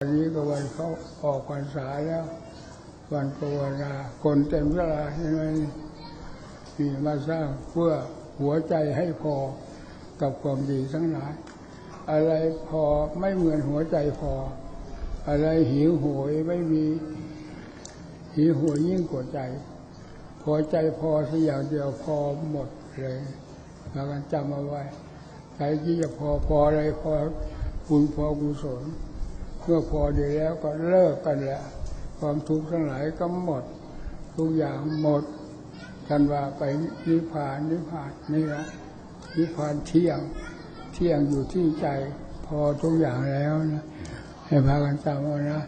วันนี้ก็วันเขาออกพรรษาแล้ว วันภาวนาคนเต็มเวลาใช่ไหมนี่มาสร้างเพื่อหัวใจให้พอกับความดีทั้งหลาย อะไรพอไม่เหมือนหัวใจพอ อะไรหิวโหยไม่มี หิวโหยยิ่งกว่าใจพอใจพอสักอย่างเดียวพอหมดเลยเรากันจำเอาไว้ใจที่จะพอพออะไรพอบุญพอกุศล เมื่อพอดีแล้วก็เลิกกันแหละความทุกข์ทั้งหลายก็หมด ทุกอย่างหมดกันว่าไปนิพพานนิพพานนี่นะนิพพานเที่ยงเที่ยงอยู่ที่ใจ พอทุกอย่างแล้วนะให้พากันจำเอานะ